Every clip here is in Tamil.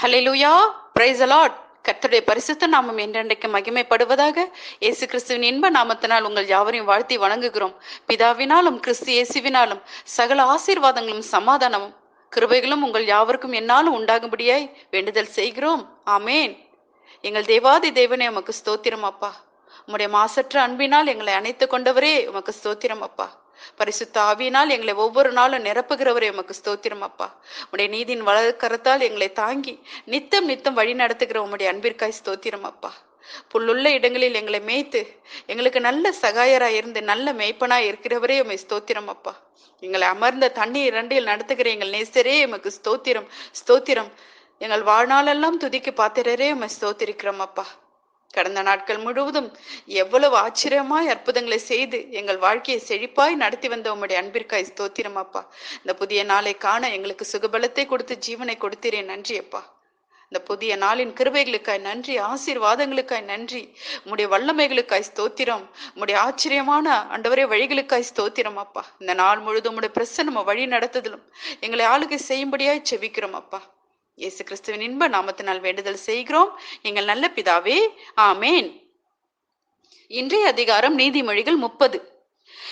ஹalleluya லூயா பிரைஸ் அலாட் கர்த்தருடைய பரிசுத்த நாமம் என்றென்றைக்கு மகிமைப்படுவதாக இயேசு கிறிஸ்துவின் இன்ப நாமத்தினால் உங்கள் யாவரையும் வாழ்த்தி வணங்குகிறோம். பிதாவினாலும் கிறிஸ்து இயேசுவினாலும் சகல ஆசீர்வாதங்களும் சமாதானமும் கிருபைகளும் உங்கள் யாவருக்கும் என்னாலும் உண்டாகும்படியாய் வேண்டுதல் செய்கிறோம். ஆமேன். எங்கள் தேவாதி தேவனே உமக்கு ஸ்தோத்திரம் அப்பா. உம்முடைய மாசற்ற அன்பினால் எங்களை அணைத்து கொண்டவரே உமக்கு ஸ்தோத்திரம் அப்பா. பரிசுத்த ஆவியினால் எங்களை ஒவ்வொரு நாளும் நிரப்புகிறவரே உமக்கு ஸ்தோத்திரம் அப்பா. உடைய நீதியின் வளர்க்கரத்தால் எங்களை தாங்கி நித்தம் நித்தம் வழி நடத்துகிற உம்முடைய அன்பிற்காய் ஸ்தோத்திரம் அப்பா. புல்லுள்ள இடங்களில் எங்களை மேய்த்து எங்களுக்கு நல்ல சகாயராய் இருந்து நல்ல மேய்ப்பனாய் இருக்கிறவரே உமை ஸ்தோத்திரம் அப்பா. எங்களை அமர்ந்த தண்ணீர் இரண்டில் நடத்துகிற எங்கள் நேசரே எமக்கு ஸ்தோத்திரம் ஸ்தோத்திரம். எங்கள் வாழ்நாளெல்லாம் துதிக்கு பாத்திரரே உமை ஸ்தோத்திரிக்கிறோம் அப்பா. கடந்த நாட்கள் முழுவதும் எவ்வளவு ஆச்சரியமாய் அற்புதங்களை செய்து எங்கள் வாழ்க்கையை செழிப்பாய் நடத்தி வந்த உம்முடைய அன்பிற்காய் ஸ்தோத்திரம் அப்பா. இந்த புதிய நாளை காண எங்களுக்கு சுகபலத்தை கொடுத்து ஜீவனை கொடுத்தீரே நன்றி அப்பா. இந்த புதிய நாளின் கிருபைகளுக்காய் நன்றி ஆசீர்வாதங்களுக்காய் நன்றி உம்முடைய வல்லமைகளுக்காய் ஸ்தோத்திரம் உம்முடைய ஆச்சரியமான அண்டவரே வழிகளுக்காய் ஸ்தோத்திரம் அப்பா. இந்த நாள் முழுதும் உம்முடைய பிரசன்னம வழி நடத்துதலும் எங்களை ஆளுகை செய்யும்படியாய் செவிக்கிறோம் அப்பா. இயேசு கிறிஸ்துவின் இன்ப நாமத்தினால் வேண்டுதல் செய்கிறோம். எங்கள் நல்ல பிதாவே ஆமேன். இன்றைய அதிகாரம் நீதிமொழிகள் முப்பது.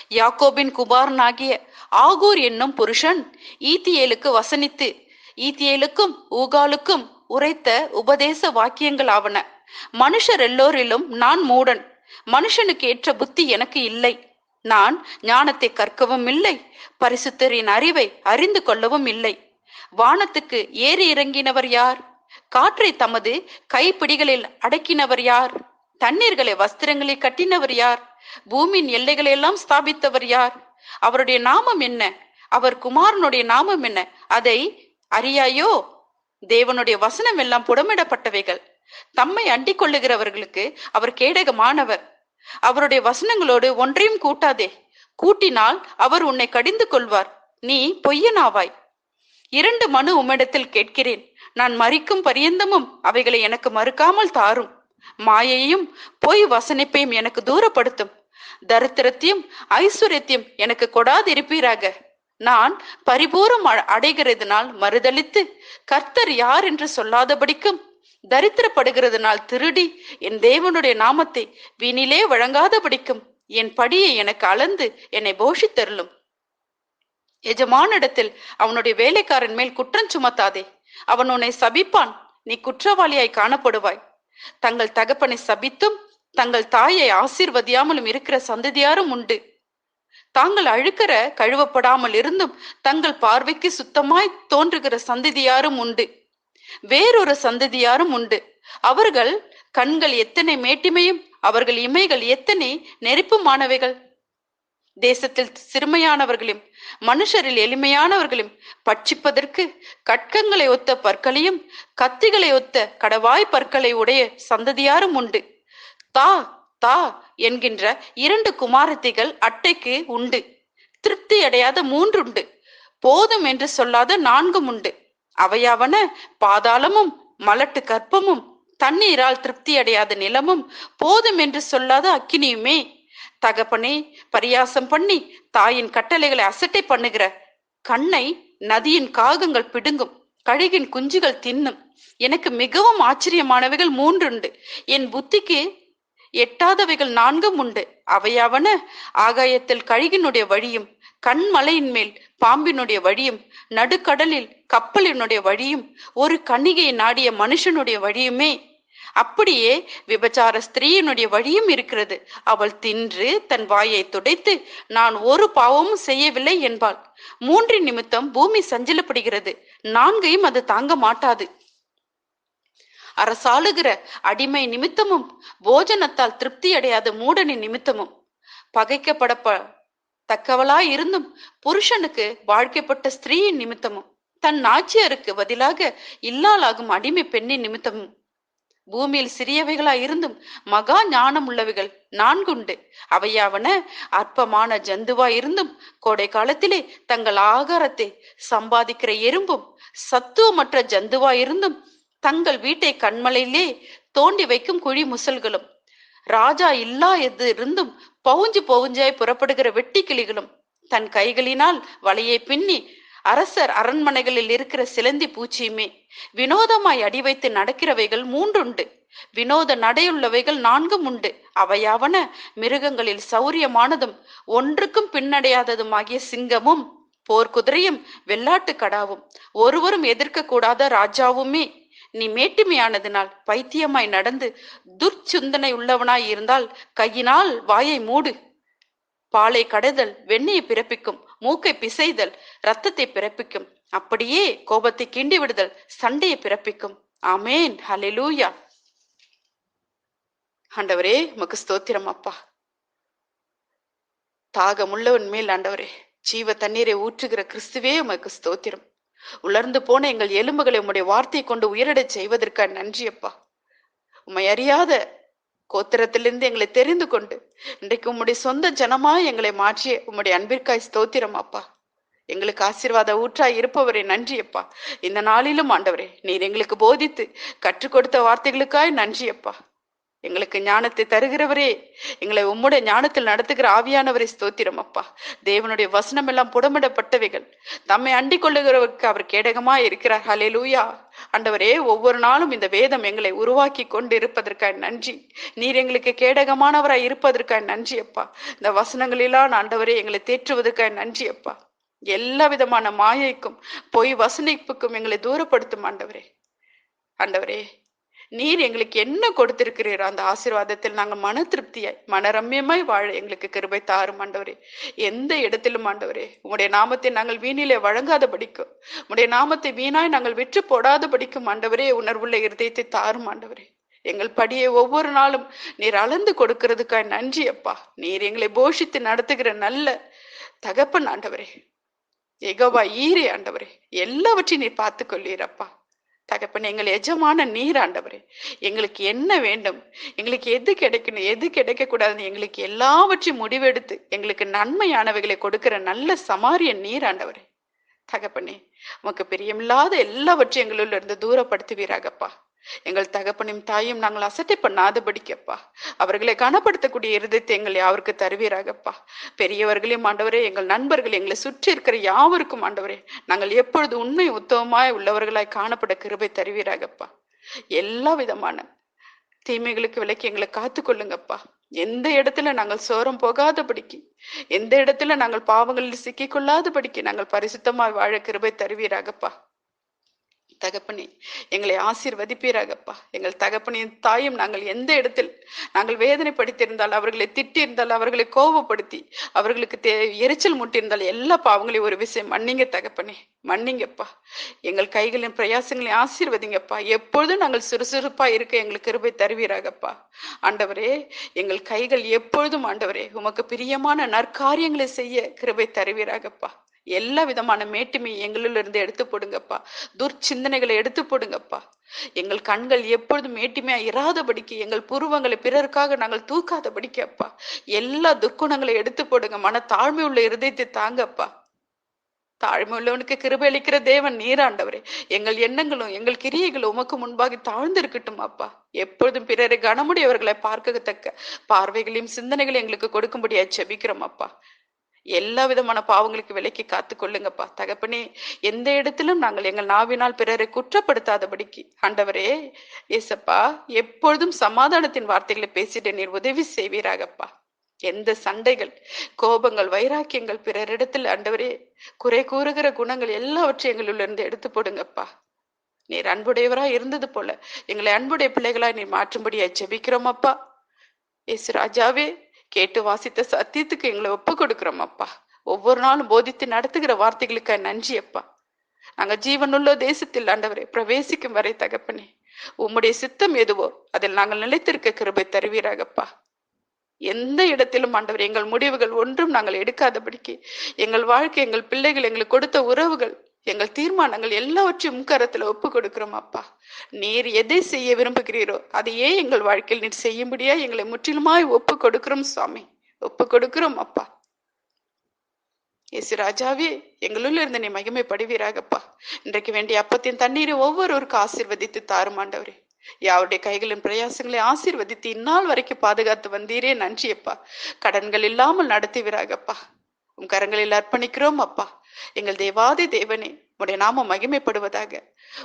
யாக்கோபின் குமாரனாகிய ஆகூர் என்னும் புருஷன் ஈத்தியேலுக்கு வசனித்து ஈத்தியேலுக்கும் ஊகாலுக்கும் உரைத்த உபதேச வாக்கியங்கள் ஆவன. மனுஷர் எல்லோரிலும் நான் மூடன். மனுஷனுக்கு ஏற்ற புத்தி எனக்கு இல்லை. நான் ஞானத்தை கற்கவும் இல்லை. பரிசுத்தரின் அறிவை அறிந்து கொள்ளவும் இல்லை. வானத்துக்கு ஏறி இறங்கினவர் யார்? காற்றை தமது கைப்பிடிகளில் அடக்கினவர் யார்? தண்ணீர்களை வஸ்திரங்களில் கட்டினவர் யார்? பூமியின் எல்லைகளை எல்லாம் ஸ்தாபித்தவர் யார்? அவருடைய நாமம் என்ன? அவர் குமாரனுடைய நாமம் என்ன? அதை அறியாயோ? தேவனுடைய வசனம் எல்லாம் புடமிடப்பட்டவைகள். தம்மை அண்டிக் கொள்ளுகிறவர்களுக்கு அவர் கேடகமானவர். அவருடைய வசனங்களோடு ஒன்றையும் கூட்டாதே. கூட்டினால் அவர் உன்னை கடிந்து கொள்வார். நீ பொய்யனாவாய். இரண்டு மனு உம்மிடத்தில் கேட்கிறேன். நான் மறிக்கும் பரியந்தமும் அவைகளை எனக்கு மறுக்காமல் தாரும். மாயையும் பொய் வசனிப்பையும் எனக்கு தூரப்படுத்தும். தரித்திரத்தையும் ஐஸ்வர்யத்தையும் எனக்கு கொடாதிருப்பீராக. நான் பரிபூரம் அ- அடைகிறதுனால் மறுதலித்து கர்த்தர் யார் என்று சொல்லாதபடிக்கும் தரித்திரப்படுகிறதுனால் திருடி என் தேவனுடைய நாமத்தை வீணிலே வழங்காதபடிக்கும் என் படியை எனக்கு அளந்து என்னை போஷித்தருளும். எஜமானிடத்தில் அவனுடைய வேலைக்காரன் மேல் குற்றம் சுமத்தாதே. அவன் உன்னை சபிப்பான். நீ குற்றவாளியாய் காணப்படுவாய். தங்கள் தகப்பனை சபித்தும் தங்கள் தாயை ஆசீர்வதியாமலும் இருக்கிற சந்ததியாரும் உண்டு. தாங்கள் அழுக்கிற கழுவப்படாமல் இருந்தும் தங்கள் பார்வைக்கு சுத்தமாய் தோன்றுகிற சந்ததியாரும் உண்டு. வேறொரு சந்ததியாரும் உண்டு. அவர்கள் கண்கள் எத்தனை மேட்டிமையும் அவர்கள் இமைகள் எத்தனை நெருப்புமானவைகள். தேசத்தில் சிறுமையானவர்களும் மனுஷரில் எளிமையானவர்களும் பட்சிப்பதற்கு கட்கங்களை ஒத்த பற்களையும் கத்திகளை ஒத்த கடவாய் பற்களை உடைய சந்ததியாரும் உண்டு. தா தா என்கின்ற இரண்டு குமாரத்திகள் அட்டைக்கு உண்டு. திருப்தி அடையாத மூன்றுண்டு. போதும் என்று சொல்லாத நான்கும் உண்டு. அவையாவன பாதாளமும் மலட்டு கற்பமும் தண்ணீரால் திருப்தி அடையாத நிலமும் போதும் என்று சொல்லாத அக்கினியுமே. தகப்பனே பரியாசம் பண்ணி தாயின் கட்டளைகளை அசட்டை பண்ணுகிற கண்ணை நதியின் காகங்கள் பிடுங்கும் கழுகின் குஞ்சுகள் தின்னும். எனக்கு மிகவும் ஆச்சரியமானவைகள் மூன்றுண்டு. என் புத்திக்கு எட்டாதவைகள் நான்கும் உண்டு. அவையாவன ஆகாயத்தில் கழுகினுடைய வழியும் கண்மலையின் மேல் பாம்பினுடைய வழியும் நடுக்கடலில் கப்பலினுடைய வழியும் ஒரு கன்னிகையை நாடிய மனுஷனுடைய வழியுமே அப்படியே விபச்சார ஸ்திரீயினுடைய வழியும் இருக்கிறது. அவள் தின்று தன் வாயை துடைத்து நான் ஒரு பாவமும் செய்யவில்லை என்பாள். மூன்றின் நிமித்தம் பூமி சஞ்சலப்படுகிறது. நான்கையும் அது தாங்க மாட்டாது. அரசாளுகிற அடிமை நிமித்தமும் போஜனத்தால் திருப்தி அடையாத மூடனின் நிமித்தமும். பகைக்கப்பட தக்கவளாய் இருந்தும் புருஷனுக்கு வாழ்க்கைப்பட்ட ஸ்திரீயின் நிமித்தமும். தன் நாச்சியாருக்கு பதிலாக இல்லாலாகும் அடிமை பெண்ணின் நிமித்தமும். பூமியில் சிறியவைகளா இருந்தும் மகா ஞானம் உள்ளவைகள் நான்குண்டு அவையாவன அற்பமான ஜந்துவாய் இருந்தும் கோடை காலத்திலே தங்கள் ஆகாரத்தை சம்பாதிக்கிற எறும்பும் சத்துவமற்ற ஜந்துவாய் இருந்தும் தங்கள் வீட்டை கண்மலையிலே தோண்டி வைக்கும் குழி முசல்களும் ராஜா இல்லா எது இருந்தும் பவுஞ்சு பவுஞ்சாய் புறப்படுகிற வெட்டி கிளிகளும் தன் கைகளினால் வலையை பின்னி அரசர் அரண்மனைகளில் இருக்கிற சிலந்தி பூச்சியுமே வினோதமாய் அடி வைத்து நடக்கிறவைகள் மூன்றுண்டு. வினோத நடையுள்ளவைகள் நான்கும் உண்டு. அவையாவன மிருகங்களில் சௌரியமானதும் ஒன்றுக்கும் பின்னடையாததுமாகிய சிங்கமும் போர்க்குதிரையும் வெள்ளாட்டு கடாவும் ஒருவரும் எதிர்க்க கூடாத ராஜாவுமே நீ மேட்டுமையானதினால் பைத்தியமாய் நடந்து துர்ச்சிந்தனை உள்ளவனாய் இருந்தால் கையினால் வாயை மூடு. பாலை கடைதல் வெண்ணையை பிறப்பிக்கும். மூக்கை பிசைதல் ரத்தத்தை பிறப்பிக்கும். அப்படியே கோபத்தை கிண்டி விடுதல் சண்டையை பிறப்பிக்கும். ஆமேன். ஹalleluya. ஆண்டவரே உமக்கு ஸ்தோத்திரம் அப்பா. தாகமுள்ளவன் மேல் ஆண்டவரே ஜீவ தண்ணீரை ஊற்றுகிற கிறிஸ்துவே உமக்கு ஸ்தோத்திரம். உலர்ந்து போன எங்கள் எலும்புகளை உம்முடைய வார்த்தையை கொண்டு உயிரிடச் செய்வதற்காக நன்றி அப்பா. உம்மை அறியாத கோத்திரத்திலிருந்து எங்களை தெரிந்து கொண்டு இன்றைக்கு உம்முடைய சொந்த ஜனமா எங்களை மாற்றிய உம்முடைய அன்பிற்காய் ஸ்தோத்திரம் அப்பா. எங்களுக்கு ஆசீர்வாத ஊற்றாய் இருப்பவரே நன்றி அப்பா. இந்த நாளிலும் ஆண்டவரே நீர் எங்களுக்கு போதித்து கற்றுக் கொடுத்த வார்த்தைகளுக்காய் நன்றி அப்பா. எங்களுக்கு ஞானத்தை தருகிறவரே எங்களை உம்முடைய ஞானத்தில் நடத்துகிற ஆவியானவரை ஸ்தோத்திரம் அப்பா. தேவனுடைய வசனம் எல்லாம் புடமிடப்பட்டவைகள். தம்மை அண்டிக் கொள்ளுகிறவருக்கு அவர் கேடகமா இருக்கிறார். லூயா ஆண்டவரே ஒவ்வொரு நாளும் இந்த வேதம் எங்களை உருவாக்கி கொண்டு இருப்பதற்காக நன்றி. நீர் எங்களுக்கு கேடகமானவராய் இருப்பதற்காக நன்றி அப்பா. இந்த வசனங்களெல்லாம் ஆண்டவரே எங்களை தேற்றுவதற்காக நன்றி அப்பா. எல்லா விதமான மாயைக்கும் பொய் வசனிப்புக்கும் எங்களை தூரப்படுத்தும் ஆண்டவரே. ஆண்டவரே நீர் எங்களுக்கு என்ன கொடுத்திருக்கிறீர் அந்த ஆசீர்வாதத்தில் நாங்கள் மன திருப்தியாய் மனரம்யமாய் வாழ எங்களுக்கு கிருபை தாரும் ஆண்டவரே. எந்த இடத்திலும் ஆண்டவரே உங்களுடைய நாமத்தை நாங்கள் வீணிலே வழங்காத படிக்கும் உங்களுடைய நாமத்தை வீணாய் நாங்கள் விற்று போடாத படிக்கும் ஆண்டவரே உணர்வுள்ள இருதயத்தை தாரும் ஆண்டவரே. எங்கள் படியை ஒவ்வொரு நாளும் நீர் அளந்து கொடுக்கிறதுக்காய் நன்றி அப்பா. நீர் எங்களை போஷித்து நடத்துகிற நல்ல தகப்பன் ஆண்டவரே. எகவா ஈரே ஆண்டவரே. எல்லாவற்றையும் நீர் பார்த்து கொள்ளீரப்பா தகப்பன் எங்கள் எஜமான நீர் ஆண்டவரே எங்களுக்கு என்ன வேண்டும்? எங்களுக்கு எது கிடைக்கணும்? எது கிடைக்க கூடாதுன்னு எங்களுக்கு எல்லாவற்றையும் முடிவெடுத்து எங்களுக்கு நன்மையானவைகளை கொடுக்கிற நல்ல சமாரிய நீர் ஆண்டவரே. தகப்பனே உமக்கு பிரியமில்லாத எல்லாவற்றையும் எங்களுள்ள இருந்து தூரப்படுத்துவீராகப்பா. எங்கள் தகப்பனையும் தாயும் நாங்கள் அசட்டை பண்ணாதபடிக்கப்பா. அவர்களை கனப்படுத்தக்கூடிய இருதயத்தை எங்களை யாருக்கு தருவீராகப்பா. பெரியவர்களையும் ஆண்டவரே எங்கள் நண்பர்கள் எங்களை சுற்றி இருக்கிற யாவருக்கும் ஆண்டவரே நாங்கள் எப்பொழுது உண்மை உத்தவமாய் உள்ளவர்களாய் காணப்பட கிருபை தருவீராகப்பா. எல்லா விதமான தீமைகளுக்கு விலக்கி எங்களை காத்துக்கொள்ளுங்கப்பா எந்த இடத்துல நாங்கள் சோரம் போகாதபடிக்கு எந்த இடத்துல நாங்கள் பாவங்களில் சிக்கிக்கொள்ளாதபடிக்கு நாங்கள் பரிசுத்தமாய் வாழ கிருபை தருவீராகப்பா. தகப்பனே எங்களை ஆசீர்வதிப்பீராகப்பா. எங்கள் தகப்பனின் தாயும் நாங்கள் எந்த இடத்தில் நாங்கள் வேதனைப்படுத்தியிருந்தால் அவர்களை திட்டியிருந்தால் அவர்களை கோபப்படுத்தி அவர்களுக்கு தே எரிச்சல் முட்டியிருந்தால் எல்லா பாவங்களையும் ஒரு விஷயம் மன்னிங்க தகப்பனே மன்னிங்கப்பா. எங்கள் கைகளின் பிரயாசங்களையும் ஆசீர்வதிங்கப்பா. எப்பொழுதும் நாங்கள் சுறுசுறுப்பா இருக்க எங்களுக்கு கிருபை தருவீராகப்பா. ஆண்டவரே எங்கள் கைகள் எப்பொழுதும் ஆண்டவரே உமக்கு பிரியமான நற்காரியங்களை செய்ய கிருபை தருவீராகப்பா. எல்லா விதமான மேட்டுமை எங்களிலிருந்து எடுத்து போடுங்கப்பா. துர்ச்சிந்தனைகளை எடுத்து போடுங்கப்பா. எங்கள் கண்கள் எப்பொழுதும் மேட்டுமையா இராதபடிக்கு எங்கள் புருவங்களை பிறருக்காக நாங்கள் தூக்காதபடிக்கு அப்பா எல்லா துர்க்குணங்களை எடுத்து போடுங்க. மன தாழ்மை உள்ள இருதயத்தை தாங்கப்பா. தாழ்மை உள்ளவனுக்கு கிருபை அளிக்கிற தேவன் நீராண்டவரே. எங்கள் எண்ணங்களும் எங்கள் கிரியைகளும் உமக்கு முன்பாக தாழ்ந்திருக்கட்டும் அப்பா எப்பொழுதும் பிறரை கனமுடையவர்களை பார்க்கத்தக்க பார்வைகளையும் சிந்தனைகளையும் எங்களுக்கு கொடுக்கும்படியா செபிக்கிறோம் அப்பா. எல்லா விதமான பாவங்களுக்கு விலைக்கு காத்து கொள்ளுங்கப்பா தகப்பனே எந்த இடத்திலும் நாங்கள் எங்கள் நாவினால் பிறரை குற்றப்படுத்தாதபடிக்கு. ஆண்டவரே ஏசப்பா எப்பொழுதும் சமாதானத்தின் வார்த்தைகளை பேசிட்டு நீர் உதவி செய்வீராகப்பா. எந்த சண்டைகள் கோபங்கள் வைராக்கியங்கள் பிறரிடத்தில் ஆண்டவரே குறை கூறுகிற குணங்கள் எல்லாவற்றையும் எங்களிலிருந்து எடுத்து போடுங்கப்பா. நீர் அன்புடையவரா இருந்தது போல எங்களை அன்புடைய பிள்ளைகளா நீர் மாற்றும்படியா ஜெபிக்கிறோம் அப்பா. ராஜாவே கேட்டு வாசித்த சத்தியத்துக்கு எங்களை ஒப்பு கொடுக்குறோம் அப்பா ஒவ்வொரு நாளும் போதித்து நடத்துகிற வார்த்தைகளுக்கு நன்றி அப்பா நாங்க ஜீவனுள்ள தேசத்தில் ஆண்டவரை பிரவேசிக்கும் வரை தகப்பனே. உம்முடைய சித்தம் எதுவோ அதில் நாங்கள் நிலைத்திருக்க கிருபை தருவீராகப்பா. எந்த இடத்திலும் ஆண்டவர் எங்கள் முடிவுகள் ஒன்றும் நாங்கள் எடுக்காதபடிக்கு எங்கள் வாழ்க்கை எங்கள் பிள்ளைகள் எங்களுக்கு கொடுத்த உறவுகள் எங்கள் தீர்மானங்கள் எல்லாவற்றையும் கரத்துல ஒப்பு கொடுக்கிறோம் அப்பா. நீர் எதை செய்ய விரும்புகிறீரோ அதையே எங்கள் வாழ்க்கையில் நீர் செய்யும்படியா எங்களை முற்றிலுமாய் ஒப்பு கொடுக்கிறோம் சுவாமி. ஒப்பு கொடுக்கிறோம் அப்பா. இயேசு ராஜாவே எங்களுள்ள இருந்து நீ மகிமைப்படுவீராகப்பா இன்றைக்கு வேண்டிய அப்பத்தின் தண்ணீரை ஒவ்வொருவருக்கும் ஆசீர்வதித்து தாருமாண்டவரே யாருடைய கைகளின் பிரயாசங்களை ஆசீர்வதித்து இந்நாள் வரைக்கும் பாதுகாத்து வந்தீரே நன்றியப்பா கடன்கள் இல்லாமல் நடத்துவீராகப்பா உம் கரங்களில் அர்ப்பணிக்கிறோம் அப்பா. எங்கள் தேவாதி தேவனே உடைய நாமம் மகிமைப்படுவதாக.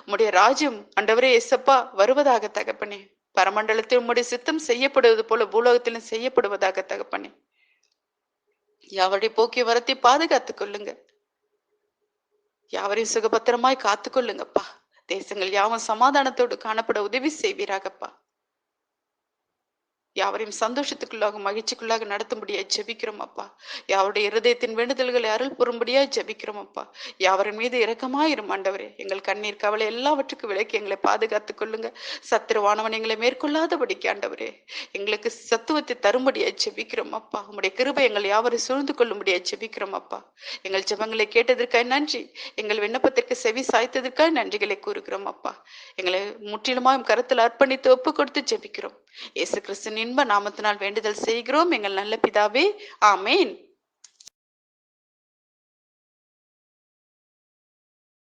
உம்முடைய ராஜ்யம் அண்டவரே எசப்பா வருவதாக தகப்பனே. பரமண்டலத்தில் உம்முடைய சித்தம் செய்யப்படுவது போல பூலோகத்திலும் செய்யப்படுவதாக தகப்பனே. யாவருடைய போக்கிய வரத்தை பாதுகாத்துக் கொள்ளுங்க. யாவரையும் சுகபத்திரமாய் காத்துக்கொள்ளுங்கப்பா தேசங்கள் யாவும் சமாதானத்தோடு காணப்பட உதவி செய்வீராகப்பா. யாவரையும் சந்தோஷத்துக்குள்ளாக மகிழ்ச்சிக்குள்ளாக நடத்தும்படியா ஜெபிக்கிறோம் அப்பா. யாருடைய இருதயத்தின் வேண்டுதல்களை அருள் புறும்படியா ஜெபிக்கிறோம் அப்பா. யாவரின் மீது இரக்கமாயிரும் ஆண்டவரே. எங்கள் கண்ணீர் கவலை எல்லாவற்றுக்கும் விலக்கி எங்களை பாதுகாத்துக் கொள்ளுங்க. சத்திரவானவன் எங்களை மேற்கொள்ளாதபடிக்கு ஆண்டவரே. எங்களுக்கு சத்துவத்தை தரும்படியா ஜெபிக்கிறோம் அப்பா. உங்களுடைய கிருபை எங்கள் யாவரும் சூழ்ந்து கொள்ளும்படியா ஜெபிக்கிறோம் அப்பா. எங்கள் ஜெபங்களை கேட்டதற்காய் நன்றி. எங்கள் விண்ணப்பத்திற்கு செவி சாய்த்ததற்காய் நன்றிகளை கூறுகிறோம் அப்பா. எங்களை முற்றிலுமாய் கருத்தில் அர்ப்பணித்து ஒப்பு கொடுத்து ஜெபிக்கிறோம். இயேசு கிறிஸ்தன் இன்ப நாமத்தினால் வேண்டுதல் செய்கிறோம். எங்கள் நல்ல பிதாவே ஆமேன்.